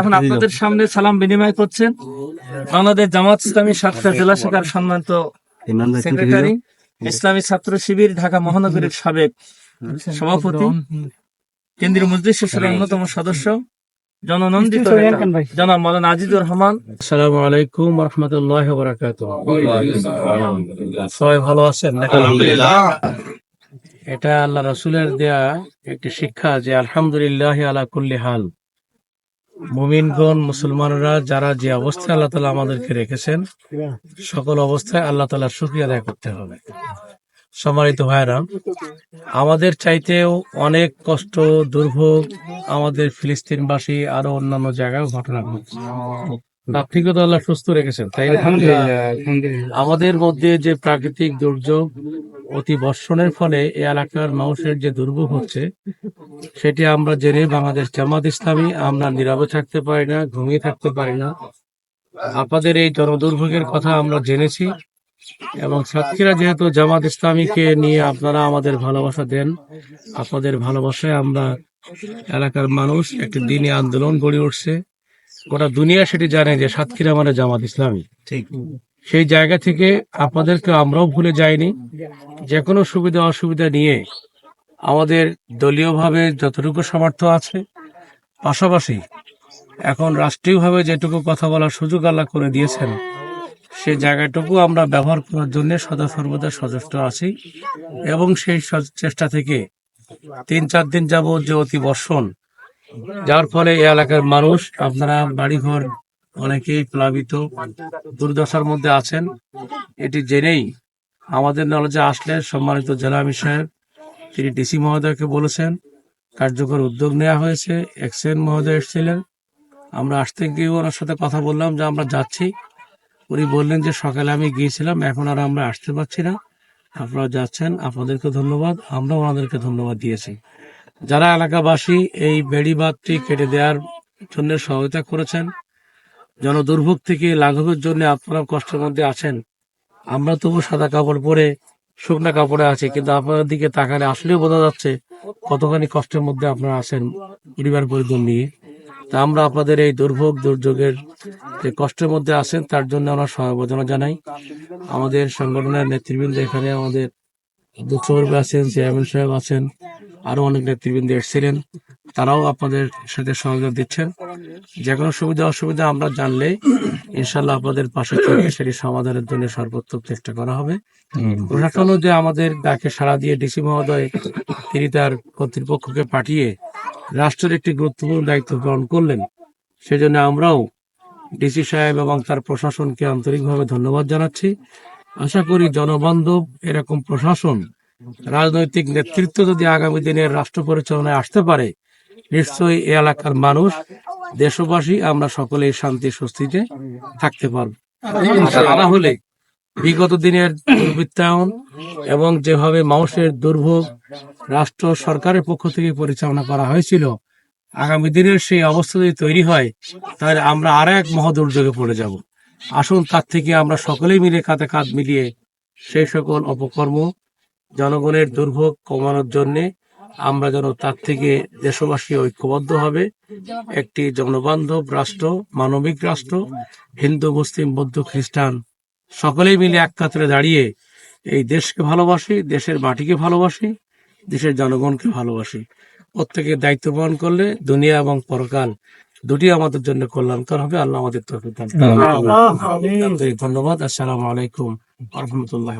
এখন আপনাদের সামনে সালাম বিনিময় করছেন বাংলাদেশ জামাত ইসলামী সাতটা জেলা শাখার সম্মানিত সেক্রেটারি ইসলামী ছাত্র শিবির ঢাকা মহানগরীর সাবেক সভাপতি কেন্দ্রীয় মজলিস অন্যতম সদস্য জননন্দিত জনাব মৌলানা আজিজুর রহমান। আসসালামু আলাইকুম রহমতুল্লাহ বরাকাত সবাই ভালো আছেন? এটা আল্লাহ রসুলের দেয়া একটি শিক্ষা যে আলহামদুলিল্লাহ আলা কুল্লি হাল। মুমিনগণ মুসলমানরা যারা যে অবস্থায় আল্লাহ তালা আমাদেরকে রেখেছেন সকল অবস্থায় আল্লাহ তালা শুক্রিয়া আদায় করতে হবে। সম্মানিত ভাইরা আমাদের চাইতেও অনেক কষ্ট দুর্ভোগ আমাদের ফিলিস্তিনবাসী আরও অন্যান্য জায়গায় ঘটনা ঘটছে। আপনিও তো আল্লাহ সুস্থ রেখেছেন? তাই আমাদের মধ্যে যে প্রাকৃতিক দুর্যোগ অতি বর্ষণের ফলে এ এলাকার মানুষের যে দুর্ভোগ হচ্ছে, সেটি আমরা জেনে বাংলাদেশ জামাত ইসলামী, আমরা নীরবে থাকতে পারি না, ঘুমিয়ে থাকতে পারি না। আপনাদের এই জনদুর্ভোগের কথা আমরা জেনেছি এবং সাতক্ষীরা যেহেতু জামাত ইসলামীকে নিয়ে আপনারা আমাদের ভালোবাসা দেন, আপনাদের ভালোবাসায় আমরা এলাকার মানুষ একটি দিনে আন্দোলন গড়ে উঠছে। গোটা দুনিয়া সেটি জানে যে সাতক্ষীরা মানে জামাত ইসলামী। ঠিক। সেই জায়গা থেকে আপনাদেরকে আমরাও ভুলে যাইনি। যে কোনো সুবিধা অসুবিধা নিয়ে আমাদের দলীয়ভাবে যতটুকু সামর্থ্য আছে পাশাপাশি এখন রাষ্ট্রীয়ভাবে যেটুকু কথা বলার সুযোগ আল্লাহ করে দিয়েছেন সে জায়গাটুকু আমরা ব্যবহার করার জন্য সদা সর্বদা সচেষ্ট আছি এবং সেই চেষ্টা থেকে তিন চার দিন যাবৎ যে অতি বর্ষণ যার ফলে এই এলাকার মানুষ আপনারা বাড়িঘর অনেকেই প্লাবিত দুর্দশার মধ্যে আছেন। এটি জেনেই আমাদের নলেজে আসলে সম্মানিত জেলা আমি সাহেব তিনি ডিসি মহোদয়কে বলেছেন, কার্যকর উদ্যোগ নেওয়া হয়েছে এক্সেন মহোদয় এসেছিলেন। আমরা আসতে গিয়ে ওনার সাথে কথা বললাম যে আমরা যাচ্ছি। উনি বললেন যে সকালে আমি গিয়েছিলাম, এখন আর আমরা আসতে পারছি না। আপনারা যাচ্ছেন, আপনাদেরকে ধন্যবাদ আমরা ওনাদেরকে ধন্যবাদ দিয়েছি। যারা এলাকাবাসী এই বেড়িবাঁধটি কেটে দেওয়ার জন্য সহায়তা করেছেন জনদুর্ভোগ থেকে লাঘবের জন্য আপনারা কষ্টের মধ্যে আছেন। আমরা তবু সাদা কাপড় পরে, শুকনা কাপড়ে আছি, কিন্তু আপনাদের দিকে তাকালে আসলেও বোঝা যাচ্ছে কতখানি কষ্টের মধ্যে আপনারা আছেন পরিবার পরিজন নিয়ে। তা আমরা আপনাদের এই দুর্ভোগ, দুর্যোগের যে কষ্টের মধ্যে আছেন, তার জন্য আমরা সমবেদনা জানাই। আমাদের সংগঠনের নেতৃবৃন্দ এখানে আমাদের অধ্যক্ষ আছেন, চেয়ারম্যান সাহেব আছেন আরও অনেক নেতৃবৃন্দ এসেছিলেন। তারাও আপনাদের সাথে সহযোগ দিচ্ছেন। যে কোনো সুবিধা অসুবিধা আমরা জানলে ইনশাল্লাহ আপনাদের পাশে থেকে সেটি সমাধানের জন্য সর্বোত্তম চেষ্টা করা হবে। প্রশাসনও যে আমাদের ডাকে সাড়া দিয়ে ডিসি মহোদয় তিনি তার কর্তৃপক্ষকে পাঠিয়ে রাষ্ট্রের একটি গুরুত্বপূর্ণ দায়িত্ব গ্রহণ করলেন সেজন্য আমরাও ডিসি সাহেব এবং তার প্রশাসনকে আন্তরিকভাবে ধন্যবাদ জানাচ্ছি। আশা করি জনবান্ধব এরকম প্রশাসন রাজনৈতিক নেতৃত্ব যদি আগামী দিনের রাষ্ট্র পরিচালনায় আসতে পারে নিশ্চয়ই এ এলাকার মানুষ, দেশবাসী, আমরা সকলে শান্তি, স্বস্তিতে থাকতে পারব। না হলে বিগত দিনের দুর্বৃত্তায়ন এবং যেভাবে মানুষের দুর্ভোগ রাষ্ট্র সরকারের পক্ষ থেকে পরিচালনা করা হয়েছিল, আগামী দিনের সেই অবস্থা যদি তৈরি হয়, তাহলে আমরা আর এক মহাদুর্যোগে পড়ে যাব। আসুন তার থেকে আমরা সকলেই মিলে কাঁধে কাঁধ মিলিয়ে সেই সকল অপকর্ম, জনগণের দুর্ভোগ কমানোর জন্য আমরা যেন তার থেকে দেশবাসী ঐক্যবদ্ধ হবে। একটি জনবান্ধব রাষ্ট্র মানবিক রাষ্ট্র হিন্দু মুসলিম বৌদ্ধ খ্রিস্টান সকলেই মিলে এক কাতরে দাঁড়িয়ে এই দেশকে ভালোবাসি দেশের মাটিকে ভালোবাসি দেশের জনগণকে ভালোবাসি। প্রত্যেকের দায়িত্ব পালন করলে দুনিয়া এবং পরকাল দুটি আমাদের জন্য কল্যাণকর হবে। আল্লাহ আমাদের তৌফিক দান ধন্যবাদ। আসসালামু আলাইকুম রহমতুল্লাহ